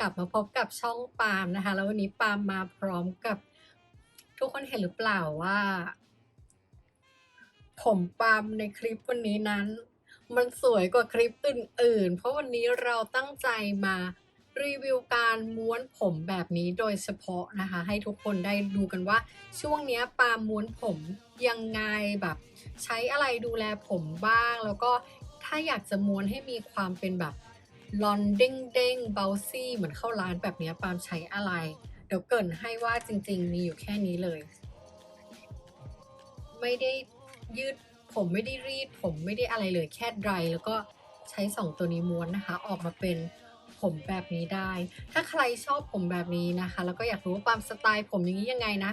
กลับมาพบกับช่องปาล์มนะคะ แล้ววันนี้ปาล์มมาพร้อมกับ ทุกคนเห็นหรือเปล่าว่า ผมปาล์มในคลิปวันนี้นั้น มันสวยกว่าคลิปอื่น ๆ เพราะวันนี้เราตั้งใจมารีวิวการม้วนผมแบบนี้โดยเฉพาะนะคะ ให้ทุกคนได้ดูกันว่า ช่วงนี้ปาล์มม้วนผมยังไงแบบ ใช้อะไรดูแลผมบ้าง แล้วก็ถ้าอยากจะม้วนให้มีความเป็นแบบ ลอนเด้งเด้งเบลซี่เหมือนเข้าร้านแบบนี้ปาล์มใช้อะไร เดี๋ยวเกินให้ว่าจริง ๆ มีอยู่แค่นี้เลย ไม่ได้ยืดผมไม่ได้รีด ผมไม่ได้อะไรเลยแค่ไดรแล้วก็ใช้สองตัวนี้ม้วนนะคะ ออกมาเป็นผมแบบนี้ได้ ถ้าใครชอบผมแบบนี้นะคะ แล้วก็อยากรู้ว่าปาล์มสไตล์ผมอย่างนี้ยังไงนะ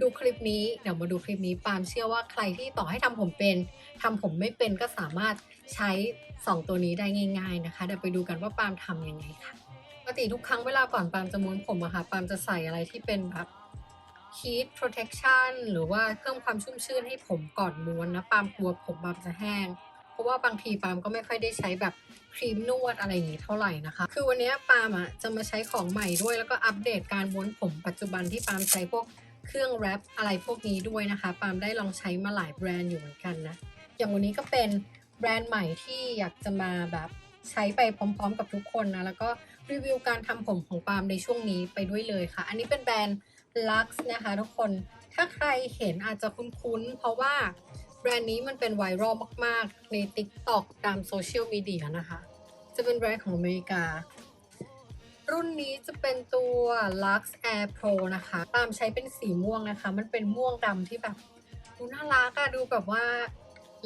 ดูคลิปนี้เดี๋ยวมาดูคลิปนี้ปาล์มเชื่อว่าใครที่ต่อให้ทำผมเป็นทำผมไม่เป็นก็สามารถใช้ 2 ตัวนี้ได้ง่าย ๆนะคะเดี๋ยวไปดูกันว่าปาล์มทำยังไงค่ะปกติทุกครั้งเวลาก่อนปาล์มจะม้วนผมอะค่ะปาล์มจะใส่อะไรที่เป็นแบบ heat protection หรือว่าเพิ่มความชุ่มชื่นให้ผมก่อนม้วนนะปาล์มกลัวผมปาล์มจะแห้งเพราะว่าบางทีปาล์มก็ไม่ค่อยได้ใช้แบบครีมนวดอะไรอย่างนี้เท่าไหร่นะคะ คือวันนี้ปาล์มอะจะมาใช้ของใหม่ด้วยแล้วก็อัปเดตการม้วนผมปัจจุบันที่ปาล์มใช้พวก เครื่องแรปอะไรพวกนี้ด้วยนะคะ ปาล์มได้ลองใช้มาหลายแบรนด์อยู่เหมือนกันนะ อย่างวันนี้ก็เป็นแบรนด์ใหม่ที่อยากจะมาแบบใช้ไปพร้อม ๆ กับทุกคนนะ แล้วก็รีวิวการทำผมของปาล์มในช่วงนี้ไปด้วยเลยค่ะ อันนี้เป็นแบรนด์ Lux นะคะทุกคน ถ้าใครเห็นอาจจะคุ้นๆ เพราะว่าแบรนด์นี้มันเป็นไวรัลมาก ๆ ใน TikTok ตามโซเชียลมีเดียนะคะ จะเป็นแบรนด์ของอเมริกา รุ่นนี้จะเป็นตัว Lux Air Pro นะคะ ตามใช้เป็นสีม่วงนะคะ มันเป็นม่วงดำที่แบบดูน่ารักอะดูแบบว่า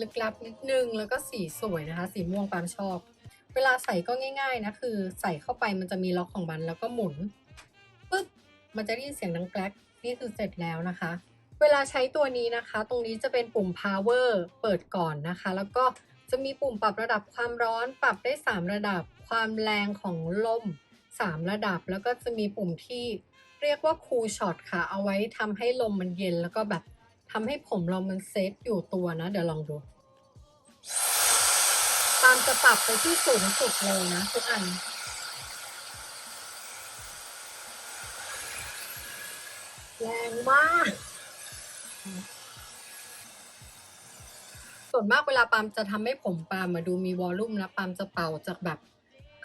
ลึกลับนิดนึง แล้วก็สีสวยนะคะ สีม่วงปามชอบ เวลาใส่ก็ง่าย ๆนะ คือใส่เข้าไปมันจะมีล็อกของมัน แล้วก็หมุนปึ๊บมันจะได้ยินเสียงดังแกลกนี่คือเสร็จแล้วนะคะ เวลาใช้ตัวนี้นะคะ ตรงนี้จะเป็นปุ่ม power เปิดก่อนนะคะ แล้วก็จะมีปุ่มปรับระดับความร้อน ปรับได้ 3 ระดับความแรงของลม 3 ระดับ แล้วก็จะมีปุ่มที่เรียกว่า cool shot ค่ะ เอาไว้ทำให้ลมมันเย็นแล้วก็แบบทำให้ผมเรามันเซตอยู่ตัวนะ เดี๋ยวลองดู ตามจะปรับไปที่สูงสุดเลยนะทุกอันแรงมาก ส่วนมากเวลาปามจะทำให้ผมปามมาดูมีวอลลุ่มนะปามจะเป่าจากแบบ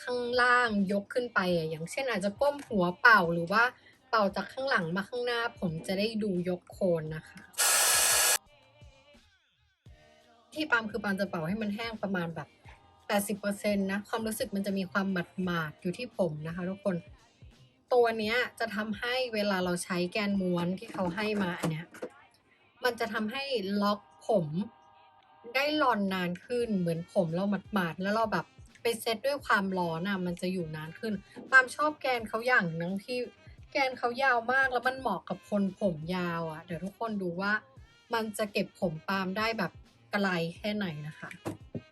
ข้างล่างยกขึ้นไปอะอย่างเช่นอาจจะก้มหัวเป่าหรือว่าเป่าจากข้างหลังมาข้างหน้า ผมจะได้ดูยกโคนนะคะ ที่ปามคือปามจะเป่าให้มันแห้งประมาณแบบ80%นะความรู้สึกมันจะมีความหมาดหมาดอยู่ที่ผมนะคะทุกคน ตัวเนี้ยจะทำให้เวลาเราใช้แกนม้วนที่เขาให้มาอันเนี้ยมันจะทำให้ล็อกผมได้รอนนานขึ้นเหมือนผมเราหมาดๆแล้วเราแบบ ไปเซตด้วยความร้อนอะมันจะอยู่นานขึ้นปามชอบแกนเขาอย่างหนึงที่แกนเขายาวมากแล้วมันเหมาะกับคนผมยาวอะ เดี๋ยวทุกคนดูว่ามันจะเก็บผมปามได้แบบไกลแค่ไหนนะคะ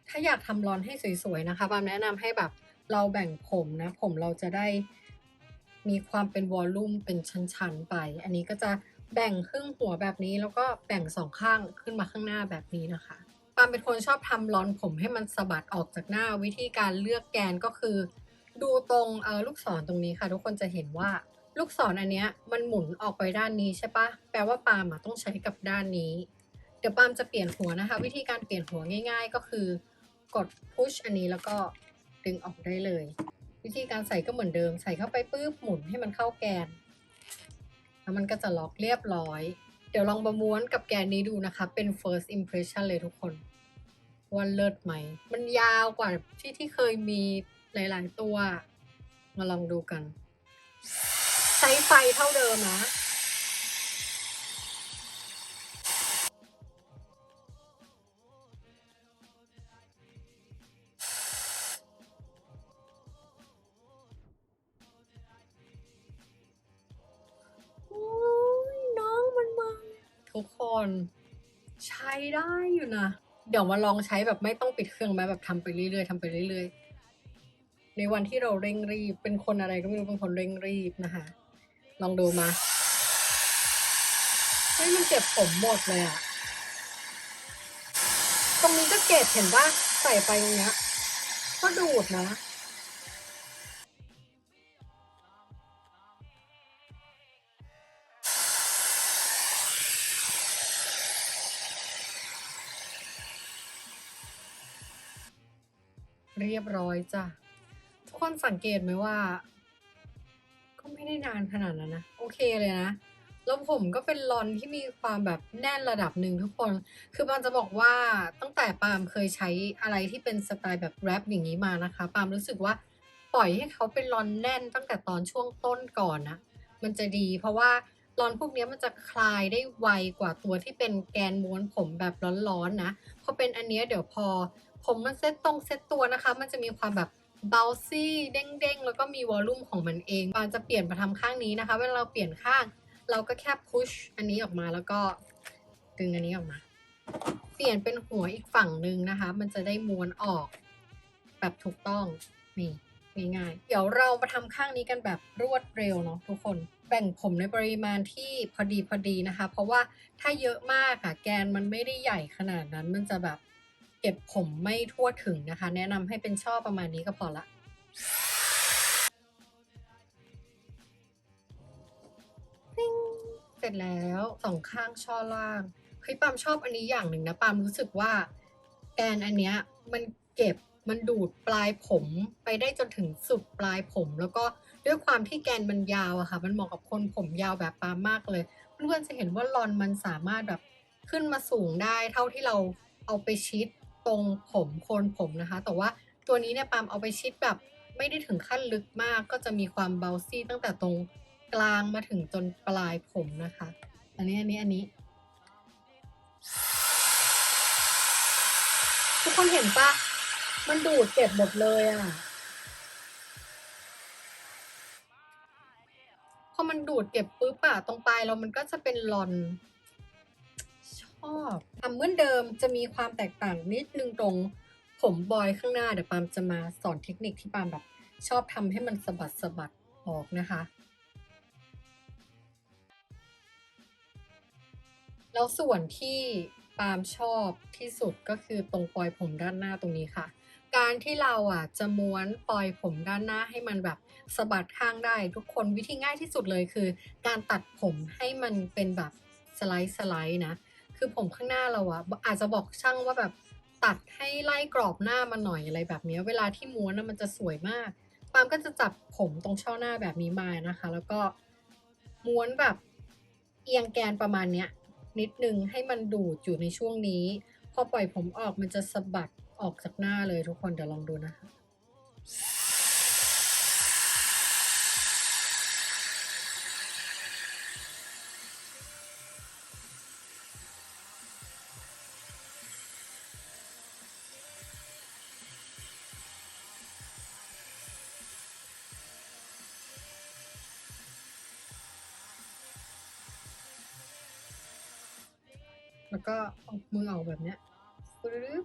ถ้าอยากทำรอนให้สวยๆนะคะปามแนะนำให้แบบเราแบ่งผมนะ ผมเราจะได้มีความเป็นวอลลุ่มเป็นชั้นๆไป อันนี้ก็จะแบ่งครึ่งหัวแบบนี้แล้วก็แบ่งสองข้างขึ้นมาข้างหน้าแบบนี้นะคะ ปามเป็นคนชอบทำรอนผมให้มันสะบัดออกจากหน้าวิธีการเลือกแกนก็คือ ดูตรงเออลูกศรตรงนี้ค่ะ ทุกคนจะเห็นว่าลูกศรอันเนี้ยมันหมุนออกไปด้านนี้ใช่ปะแปลว่าปาล์มต้องใช้กับด้านนี้ เดี๋ยวปาล์มจะเปลี่ยนหัวนะคะ วิธีการเปลี่ยนหัวง่าย ๆ ก็คือกด push อันนี้แล้วก็ดึงออกได้เลย วิธีการใส่ก็เหมือนเดิม ใส่เข้าไปปุ๊บหมุนให้มันเข้าแกน แล้วมันก็จะล็อกเรียบร้อย เดี๋ยวลองประม้วนกับแกนนี้ดูนะคะ เป็น first impression เลยทุกคน ว่าเลิศไหม มันยาวกว่าที่ที่เคยมีหลาย ๆ ตัว มาลองดูกัน ใช้ไฟเท่าเดิมนะโอ้ยน้องมันมาทุกคน ใช้ได้อยู่นะ เดี๋ยวมาลองใช้แบบไม่ต้องปิดเครื่องไหมแบบทำไปเรื่อยๆทำไปเรื่อยๆ ในวันที่เราเร่งรีบ เป็นคนอะไรก็ไม่รู้เป็นคนเร่งรีบนะคะ ลองดูมาเฮ้ยมันเก็บผมหมดเลยอะตรงนี้ก็เก็บเห็นว่าใส่ไปตรงเนี้ยก็ดูดนะ เรียบร้อยจ้ะ ทุกคนสังเกตไหมว่า ก็ไม่ได้นานขนาดนั้นนะ โอเคเลยนะ แล้วผมก็เป็นลอนที่มีความแบบแน่นระดับหนึ่งทุกคน คือปามจะบอกว่าตั้งแต่ปามเคยใช้อะไรที่เป็นสไตล์แบบแรปอย่างนี้มานะคะ ปามรู้สึกว่าปล่อยให้เขาเป็นลอนแน่นตั้งแต่ตอนช่วงต้นก่อนนะ มันจะดีเพราะว่าลอนพวกนี้มันจะคลายได้ไวกว่าตัวที่เป็นแกนม้วนผมแบบร้อนๆนะพอเป็นอันนี้เดี๋ยวพอ ผมมันเซตตรงเซตตัวนะคะ มันจะมีความแบบเบลซี่เด้งๆ แล้วก็มีวอลลุ่มของมันเองปานจะเปลี่ยนมาทำข้างนี้นะคะ เวลาเราเปลี่ยนข้าง เราก็แค่พุชอันนี้ออกมาแล้วก็ดึงอันนี้ออกมา เปลี่ยนเป็นหัวอีกฝั่งหนึ่งนะคะ มันจะได้ม้วนออก แบบถูกต้องนี่ง่ายๆเดี๋ยวเรามาทำข้างนี้กันแบบรวดเร็วเนาะทุกคน แบ่งผมในปริมาณที่พอดีพอดีนะคะ เพราะว่าถ้าเยอะมากอะแกนมันไม่ได้ใหญ่ขนาดนั้นมันจะแบบ เก็บผมไม่ทั่วถึงนะคะ แนะนำให้เป็นช่อประมาณนี้ก็พอละ ปิ้งเสร็จแล้วสองข้างช่อล่างเฮ้ยปามชอบอันนี้อย่างหนึ่งนะปามรู้สึกว่าแกนอันเนี้ยมันเก็บมันดูดปลายผมไปได้จนถึงสุดปลายผม แล้วก็ด้วยความที่แกนมันยาวอะค่ะ มันเหมาะกับคนผมยาวแบบปามมากเลย เพื่อนๆจะเห็นว่าลอนมันสามารถแบบขึ้นมาสูงได้เท่าที่เราเอาไปชิด ตรงผมโคนผมนะคะ แต่ว่าตัวนี้เนี่ยปามเอาไปชิดแบบไม่ได้ถึงขั้นลึกมาก ก็จะมีความเบลซี่ตั้งแต่ตรงกลางมาถึงจนปลายผมนะคะ อันนี้อันนี้อันนี้ ทุกคนเห็นปะมันดูดเก็บหมดเลยอะพอมันดูดเก็บปุ๊บอะตรงปลายเรามันก็จะเป็นลอน อบทำเหมือนเดิมจะมีความแตกต่างนิดนึงตรงผมบอยข้างหน้าเดี๋ยวปามจะมาสอนเทคนิคที่ปามแบบชอบทำให้มันสะบัดสะบัดออกนะคะ แล้วส่วนที่ปาล์มชอบที่สุดก็คือตรงปลอยผมด้านหน้าตรงนี้ค่ะ การที่เราอะจะม้วนปลอยผมด้านหน้าให้มันแบบสะบัดข้างได้ ทุกคนวิธีง่ายที่สุดเลยคือ การตัดผมให้มันเป็นแบบสไลด์สไลด์นะ คือผมข้างหน้าเราอะอาจจะบอกช่างว่าแบบตัดให้ไล่กรอบหน้ามาหน่อยอะไรแบบนี้เวลาที่ม้วนนะมันจะสวยมากปามก็จะจับผมตรงช่อหน้าแบบนี้มานะคะ แล้วก็ม้วนแบบเอียงแกนประมาณเนี้ย นิดนึงให้มันดูดอยู่ในช่วงนี้ พอปล่อยผมออกมันจะสะบัดออกจากหน้าเลยทุกคนเดี๋ยวลองดูนะคะ ก็เอามือออกแบบเนี้ยปึ๊บ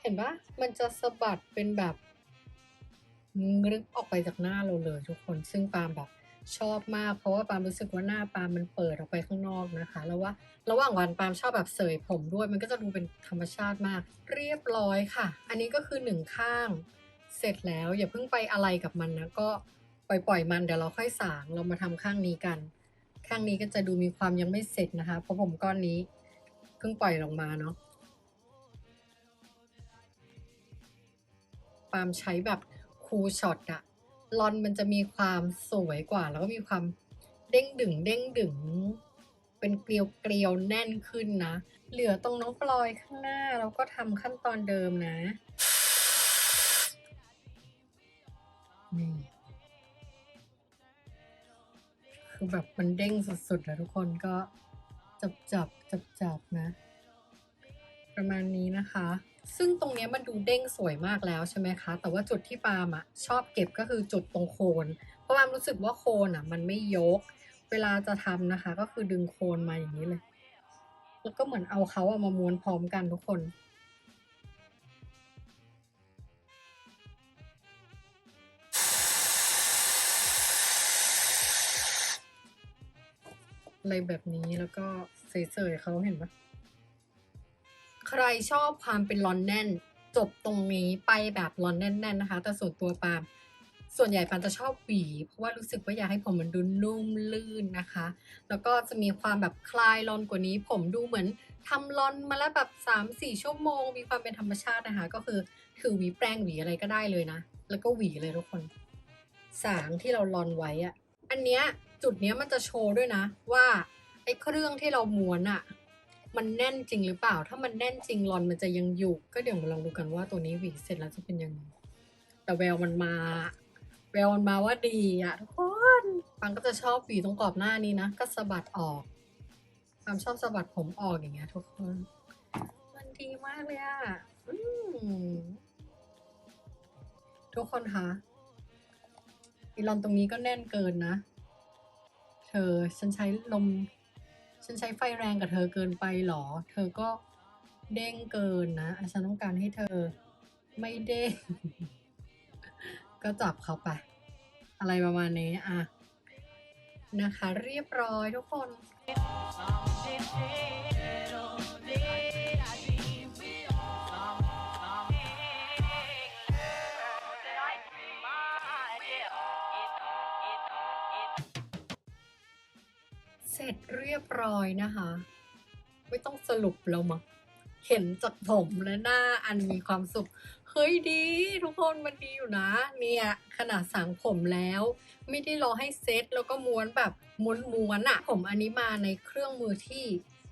เห็นปะมันจะสะบัดเป็นแบบงรึบออกไปจากหน้าเราเลยทุกคน ซึ่งปาล์มแบบชอบมาก เพราะว่าปาล์มรู้สึกว่าหน้าปาล์มมันเปิดออกไปข้างนอกนะคะ แล้วว่าระหว่างวันปาล์มชอบแบบเสยผมด้วย มันก็จะดูเป็นธรรมชาติมาก เรียบร้อยค่ะ อันนี้ก็คือหนึ่งข้างเสร็จแล้ว อย่าเพิ่งไปอะไรกับมันนะก็ปล่อยปล่อยๆมันเดี๋ยวเราค่อยสางเรามาทำข้างนี้กัน ข้างนี้ก็จะดูมีความยังไม่เสร็จนะคะ เพราะผมก้อนนี้ เพิ่งปล่อยลงมาเนาะปาล์มใช้แบบคูลช็อตอะลอนมันจะมีความสวยกว่า แล้วก็มีความเด้งดึงเด้งดึง เป็นเกลียวเกลียวแน่นขึ้นนะ เหลือตรงน้องปลอยข้างหน้าเราก็ทำขั้นตอนเดิมนะนี่คือแบบมันเด้งสุดๆอะทุกคนก็ จับจับจับจับนะ ประมาณนี้นะคะ ซึ่งตรงเนี้ยมันดูเด้งสวยมากแล้วใช่ไหมคะ แต่ว่าจุดที่ปาล์มอะชอบเก็บก็คือจุดตรงโคน เพราะปาล์มรู้สึกว่าโคนอะมันไม่ยก เวลาจะทำนะคะ ก็คือดึงโคนมาอย่างนี้เลย แล้วก็เหมือนเอาเขาอะมาม้วนพร้อมกันทุกคน อะไรแบบนี้แล้วก็เสยๆเขาเห็นปะใครชอบความเป็นลอนแน่น จบตรงนี้ไปแบบลอนแน่น ๆนะคะ แต่ส่วนตัวปาล์มส่วนใหญ่ปามจะชอบหวี เพราะว่ารู้สึกว่าอยากให้ผมมันดูนุ่มลื่นนะคะ แล้วก็จะมีความแบบคลายลอนกว่านี้ ผมดูเหมือนทำลอนมาแล้วแบบ 3-4 ชั่วโมง มีความเป็นธรรมชาตินะคะ ก็คือถือหวีแปรงหวีอะไรก็ได้เลยนะ แล้วก็หวีเลยทุกคน สางที่เราลอนไว้อะอันเนี้ย จุดเนี้ยมันจะโชว์ด้วยนะ ว่าไอ้เครื่องที่เราม้วนอะมันแน่นจริงหรือเปล่า ถ้ามันแน่นจริงลอนมันจะยังอยู่ ก็เดี๋ยวมาลองดูกันว่าตัวนี้หวีเสร็จแล้วจะเป็นยังไงแต่แววมันมา แววมันมาว่าดีอะทุกคนปังก็จะชอบหวีตรงกรอบหน้านี้นะก็สะบัดออกความชอบสะบัดผมออกอย่างเงี้ยทุกคนมันดีมากเลยอะอทุกคนคะอีลอนตรงนี้ก็แน่นเกินนะ เธอฉันใช้ลม ฉันใช้ไฟแรงกับเธอเกินไปหรอ เธอก็เด้งเกินนะอะฉันต้องการให้เธอไม่เด้ง ก็จับเขาไป อะไรประมาณนี้อะนะคะ เรียบร้อยทุกคน ร็จเรียบร้อยนะคะ ไม่ต้องสรุปแล้วมั้งเห็นจากผมและหน้าอันมีความสุข เฮ้ยดี ทุกคนมันดีอยู่นะ เนี่ยขนาดสางผมแล้ว ไม่ได้รอให้เซ็ตแล้วก็ม้วนแบบม้วนๆอะผมอันนี้มาในเครื่องมือที่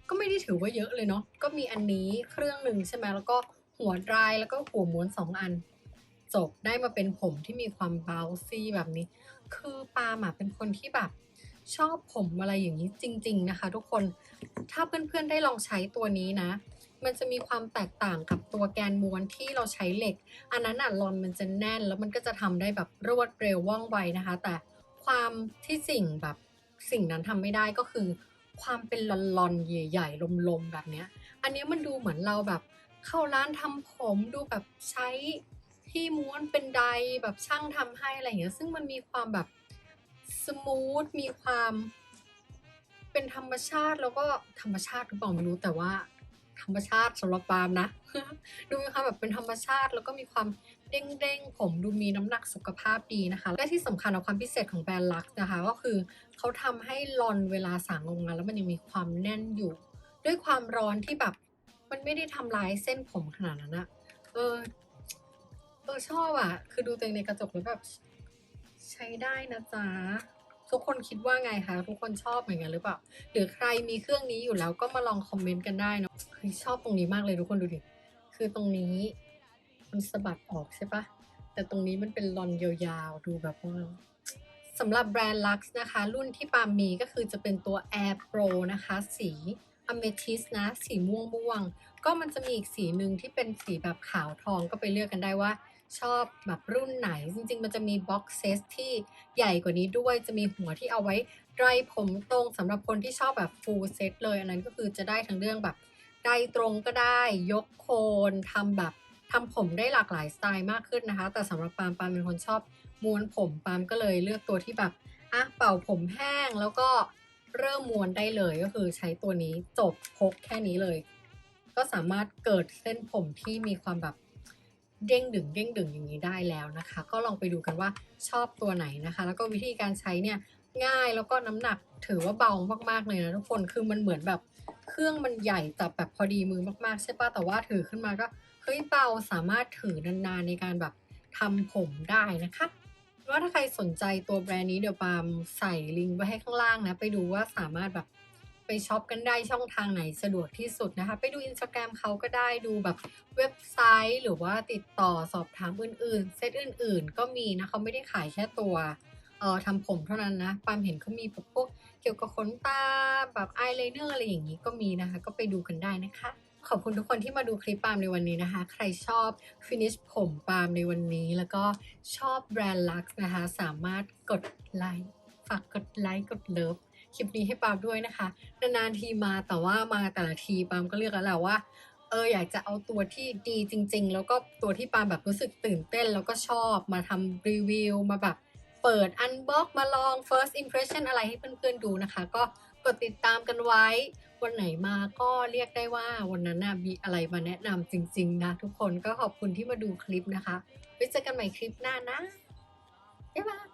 ก็ไม่ได้ถือว่าเยอะเลยเนาะก็มีอันนี้เครื่องหนึ่งใช่ไหมแล้วก็หัวดรายแล้วก็หัวม้วนสองอัน จบได้มาเป็นผมที่มีความเบาซี่แบบนี้ คือปาล์มอะเป็นคนที่แบบ ชอบผมอะไรอย่างนี้จริง ๆนะคะ ทุกคน ถ้าเพื่อนๆได้ลองใช้ตัวนี้นะ มันจะมีความแตกต่างกับตัวแกนม้วนที่เราใช้เหล็ก อันนั้นอะลอนมันจะแน่น แล้วมันก็จะทำได้แบบรวดเร็วว่องไวนะคะ แต่ความที่สิ่งแบบสิ่งนั้นทำไม่ได้ก็คือ ความเป็นลอนๆใหญ่ๆลมๆแบบเนี้ย อันนี้มันดูเหมือนเราแบบเข้าร้านทำผมดูแบบใช้ที่ม้วนเป็นไดแบบช่างทำให้อะไรอย่างเงี้ย ซึ่งมันมีความแบบ สมูทมีความเป็นธรรมชาติแล้วก็ธรรมชาติหรือเปล่าไม่รู้แต่ว่า ธรรมชาติสำหรับปาล์มนะ ดูมีความแบบเป็นธรรมชาติ แล้วก็มีความเด้งๆผมดูมีน้ำหนักสุขภาพดีนะคะ และที่สำคัญเอาความพิเศษของแบรนด์ลักนะคะ ก็คือเขาทำให้ลอนเวลาสางลงมาแล้วมันยังมีความแน่นอยู่ ด้วยความร้อนที่แบบมันไม่ได้ทำลายเส้นผมขนาดนั้นอะเออเออชอบอะคือดูตัวเองในกระจกแล้วแบบ ใช้ได้นะจ๊ะทุกคนคิดว่าไงคะ ทุกคนชอบเหมือนกันหรือเปล่า หรือใครมีเครื่องนี้อยู่แล้วก็มาลองคอมเมนต์กันได้เนาะเฮ้ยชอบตรงนี้มากเลยทุกคนดูดิ คือตรงนี้มันสะบัดออกใช่ปะแต่ตรงนี้มันเป็นลอนยาวๆ ดูแบบว่าสำหรับแบรนด์ Lux นะคะ รุ่นที่ปาล์มมีก็คือจะเป็นตัว Air Pro นะคะ สี Amethyst นะ สีม่วงม่วง ก็มันจะมีอีกสีหนึ่งที่เป็นสีแบบขาวทองก็ไปเลือกกันได้ว่า ชอบแบบรุ่นไหน จริง ๆ มันจะมีบ็อกเซตที่ใหญ่กว่านี้ด้วยจะมีหัวที่เอาไว้ไดรผมตรงสำหรับคนที่ชอบแบบฟูลเซตเลย อันนั้นก็คือจะได้ทั้งเรื่องแบบไดรตรงก็ได้ยกโคนทำแบบทำผมได้หลากหลายสไตล์มากขึ้นนะคะ แต่สำหรับปามปามเป็นคนชอบม้วนผมปามก็เลยเลือกตัวที่แบบอะเป่าผมแห้งแล้วก็เริ่มม้วนได้เลยก็คือใช้ตัวนี้จบพกแค่นี้เลย ก็สามารถเกิดเส้นผมที่มีความแบบ เด้งดึงเด้งดึงอย่างนี้ได้แล้วนะคะ ก็ลองไปดูกันว่าชอบตัวไหนนะคะ แล้วก็วิธีการใช้เนี่ยง่ายแล้วก็น้ำหนักถือว่าเบามากๆเลยนะทุกคนคือมันเหมือนแบบเครื่องมันใหญ่แต่แบบพอดีมือมากๆใช่ปะแต่ว่าถือขึ้นมาก็เฮ้ยเบาสามารถถือนานๆในการแบบทำผมได้นะคะว่าถ้าใครสนใจตัวแบรนด์นี้เดี๋ยวปามใส่ลิงก์ไว้ให้ข้างล่างนะ ไปดูว่าสามารถแบบ ไปช็อปกันได้ช่องทางไหนสะดวกที่สุดนะคะ ไปดูอินสตาแกรมเขาก็ได้ดูแบบเว็บไซต์ หรือว่าติดต่อสอบถามอื่นๆ เซตอื่นๆ ก็มีนะเขาไม่ได้ขายแค่ตัวเอ่อทำผมเท่านั้นนะปามเห็นเขามีพวกเกี่ยวกับขนตาแบบอายไลเนอร์อะไรอย่างนี้ก็มีนะคะ ก็ไปดูกันได้นะคะ ขอบคุณทุกคนที่มาดูคลิปปามในวันนี้นะคะ ใครชอบฟินิชผมปามในวันนี้ แล้วก็ชอบแบรนด์ลักซ์นะคะ สามารถกดไลค์ฝากกดไลค์กดเลิฟ ลิปนี้ให้ปามด้วยนะคะนานๆทีมาแต่ว่ามาแต่ละทีปามก็เลือกแล้วแหละว่าเอออยากจะเอาตัวที่ดีจริง ๆ แล้วก็ตัวที่ปามแบบรู้สึกตื่นเต้น แล้วก็ชอบมาทำรีวิวมาแบบเปิดอันบ็อกมาลอง first impression อะไรให้เพื่อนๆดูนะคะ ก็กดติดตามกันไว้ วันไหนมาก็เรียกได้ว่าวันนั้นน่ะมีอะไรมาแนะนำจริง ๆ นะ ทุกคนก็ขอบคุณที่มาดูคลิปนะคะไว้เจอกันใหม่คลิปหน้านะบ๊ายบาย